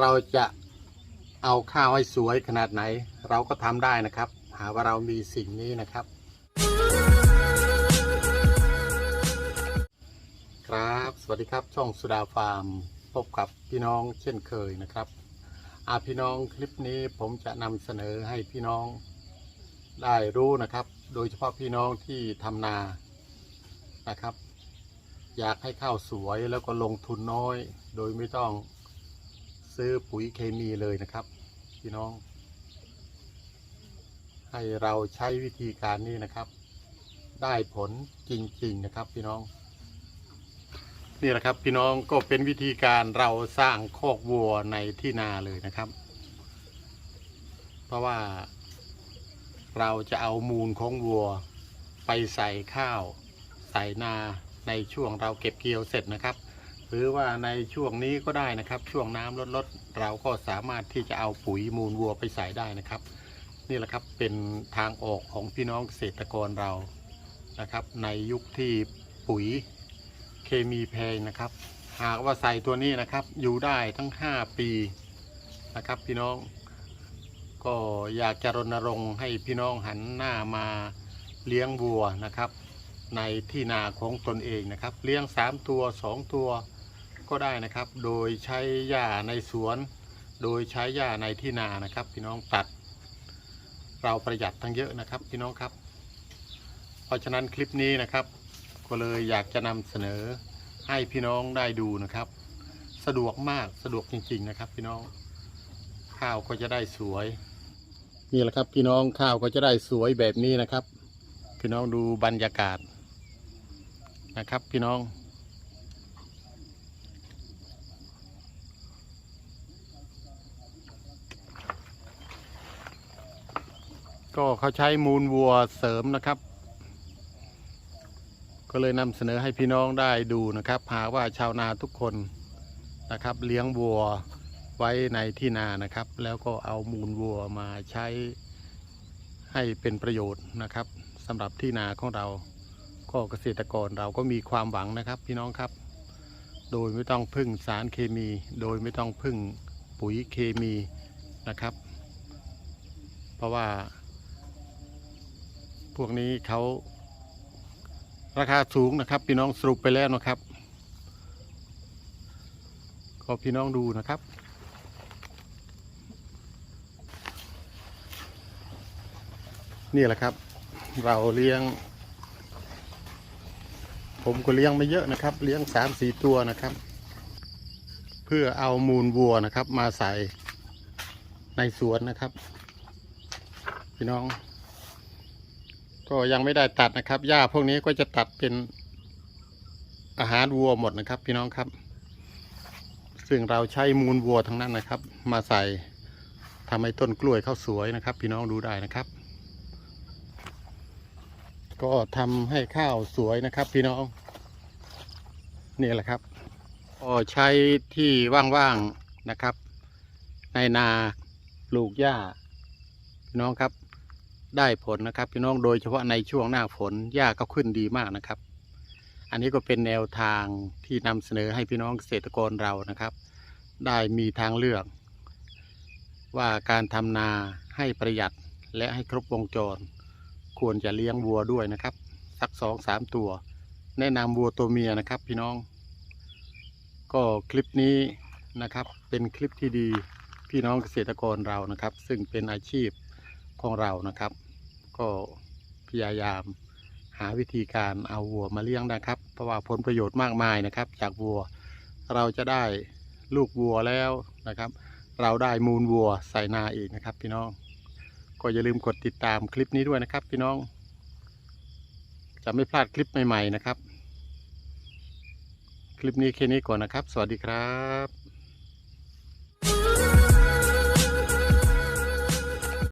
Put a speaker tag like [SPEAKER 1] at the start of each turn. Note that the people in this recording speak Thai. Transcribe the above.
[SPEAKER 1] เราจะเอาข้าวให้สวยขนาดไหน เราก็ทำได้นะครับ หาว่าเรามีสิ่งนี้นะครับ ครับ สวัสดีครับช่องสุดาฟาร์ม พบกับพี่น้องเช่นเคยนะครับอาพี่น้องคลิปนี้ผมจะนำเสนอให้พี่น้องได้รู้นะครับ โดยเฉพาะพี่น้องที่ทำนานะครับ อยากให้ข้าวสวยแล้วก็ลงทุนน้อย โดยไม่ต้อง ซื้อปุ๋ยเคมีเลยนะครับ พี่น้อง ให้เราใช้วิธีการนี้นะครับ ได้ผลจริงๆนะครับ พี่น้อง นี่แหละครับพี่น้องก็เป็นวิธีการเราสร้างคอกวัวในที่นาเลยนะครับ เพราะว่าเราจะเอามูลของวัว ไปใส่ข้าว ใส่นาในช่วงเราเก็บเกี่ยวเสร็จนะครับ หรือว่าในช่วงนี้ก็ได้นะครับ ช่วงน้ำลดลดๆเราก็สามารถที่จะเอาปุ๋ยมูลวัวไปใส่ได้นะครับ นี่แหละครับเป็นทางออกของพี่น้องเกษตรกรเรานะครับ ในยุคที่ปุ๋ยเคมีแพงนะครับ หากว่าใส่ตัวนี้นะครับ อยู่ได้ทั้ง 5 ปีนะครับพี่น้องก็อยากจะรณรงค์ให้พี่น้องหันหน้ามาเลี้ยงวัวนะครับ ในที่นาของตนเองนะครับ เลี้ยง 3 ตัว 2 ตัว ก็ได้นะครับ โดยใช้หญ้าในสวน โดยใช้หญ้าในที่นานะครับ พี่น้องตัด เราประหยัดทั้งเยอะนะครับ พี่น้องครับ เพราะฉะนั้นคลิปนี้นะครับ ก็เลยอยากจะนำเสนอให้พี่น้องได้ดูนะครับ สะดวกมากสะดวกจริง ๆนะครับ พี่น้องข้าวก็จะได้สวยนี่แหละครับพี่น้องข้าวก็จะได้สวยแบบนี้นะครับ พี่น้องดูบรรยากาศนะครับ พี่น้อง ก็เขาใช้มูลวัวเสริมนะครับ ก็เลยนำเสนอให้พี่น้องได้ดูนะครับหากว่าชาวนาทุกคนนะครับ เลี้ยงวัวไว้ในที่นานะครับ แล้วก็เอามูลวัวมาใช้ให้เป็นประโยชน์นะครับสำหรับที่นาของเราก็เกษตรกรเราก็มีความหวังนะครับ พี่น้องครับ โดยไม่ต้องพึ่งสารเคมี โดยไม่ต้องพึ่งปุ๋ยเคมีนะครับ เพราะว่า พวกนี้เขาราคาสูงนะครับ พี่น้องสรุปไปแล้วนะครับก็พี่น้องดูนะครับ นี่แหละครับ เราเลี้ยง ผมก็เลี้ยงไม่เยอะนะครับ เลี้ยงสามสี่ตัวนะครับ เพื่อเอามูลวัวนะครับ มาใส่ในสวนนะครับ พี่น้อง ก็ยังไม่ได้ตัดนะครับ หญ้าพวกนี้ก็จะตัดเป็นอาหารวัวหมดนะครับ พี่น้องครับ ซึ่งเราใช้มูลวัวทั้งนั้นนะครับ มาใส่ทำให้ต้นกล้วยเขาสวยนะครับ พี่น้องดูได้นะครับ ก็ทำให้ข้าวสวยนะครับ พี่น้องนี่แหละครับก็ใช้ที่ว่างๆนะครับ ในนาปลูกหญ้าพี่น้องครับ ได้ผลนะครับ พี่น้องโดยเฉพาะในช่วงหน้าฝนหญ้าก็ขึ้นดีมากนะครับ อันนี้ก็เป็นแนวทางที่นำเสนอให้พี่น้องเกษตรกรเรานะครับ ได้มีทางเลือก ว่าการทำนาให้ประหยัดและให้ครบวงจร ควรจะเลี้ยงวัวด้วยนะครับ สักสองสามตัว แนะนำวัวตัวเมียนะครับ พี่น้อง ก็คลิปนี้นะครับ เป็นคลิปที่ดีพี่น้องเกษตรกรเรานะครับ ซึ่งเป็นอาชีพของเรานะครับ ก็พยายามหาวิธีการเอาวัวมาเลี้ยงนะครับ เพราะว่าผลประโยชน์มากมายนะครับ จากวัวเราจะได้ลูกวัวแล้วนะครับ เราได้มูลวัวใส่นาอีกนะครับ พี่น้อง ก็อย่าลืมกดติดตามคลิปนี้ด้วยนะครับ พี่น้อง จะไม่พลาดคลิปใหม่ ๆนะครับ คลิปนี้แค่นี้ก่อนนะครับ สวัสดีครับ